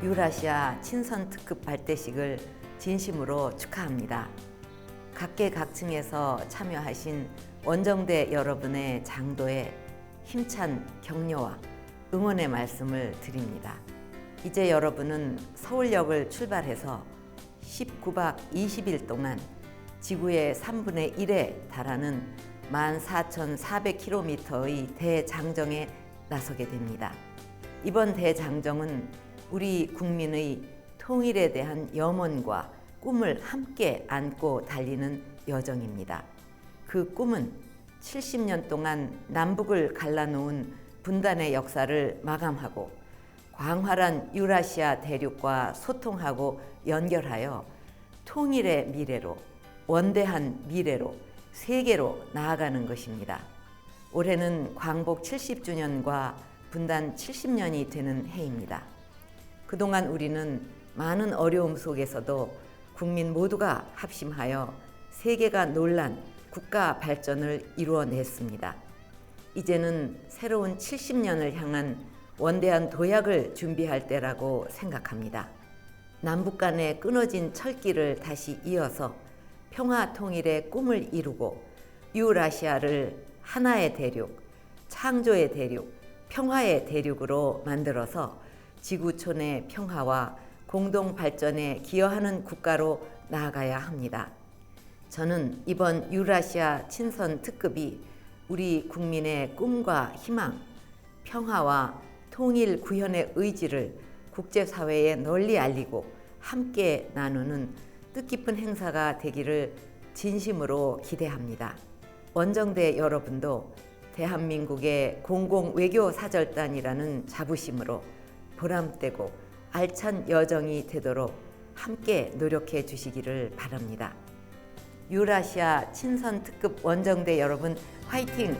유라시아 친선 특급 발대식을 진심으로 축하합니다. 각계각층에서 참여하신 원정대 여러분의 장도에 힘찬 격려와 응원의 말씀을 드립니다. 이제 여러분은 서울역을 출발해서 19박 20일 동안 지구의 3분의 1에 달하는 14,400km의 대장정에 나서게 됩니다. 이번 대장정은 우리 국민의 통일에 대한 염원과 꿈을 함께 안고 달리는 여정입니다. 그 꿈은 70년 동안 남북을 갈라놓은 분단의 역사를 마감하고 광활한 유라시아 대륙과 소통하고 연결하여 통일의 미래로 원대한 미래로 세계로 나아가는 것입니다. 올해는 광복 70주년과 분단 70년이 되는 해입니다. 그동안 우리는 많은 어려움 속에서도 국민 모두가 합심하여 세계가 놀란 국가 발전을 이루어냈습니다. 이제는 새로운 70년을 향한 원대한 도약을 준비할 때라고 생각합니다. 남북 간의 끊어진 철길을 다시 이어서 평화 통일의 꿈을 이루고 유라시아를 하나의 대륙, 창조의 대륙, 평화의 대륙으로 만들어서 지구촌의 평화와 공동 발전에 기여하는 국가로 나아가야 합니다. 저는 이번 유라시아 친선 특급이 우리 국민의 꿈과 희망, 평화와 통일 구현의 의지를 국제사회에 널리 알리고 함께 나누는 뜻깊은 행사가 되기를 진심으로 기대합니다. 원정대 여러분도 대한민국의 공공 외교 사절단이라는 자부심으로 보람되고 알찬 여정이 되도록 함께 노력해 주시기를 바랍니다. 유라시아 친선 특급 원정대 여러분 화이팅!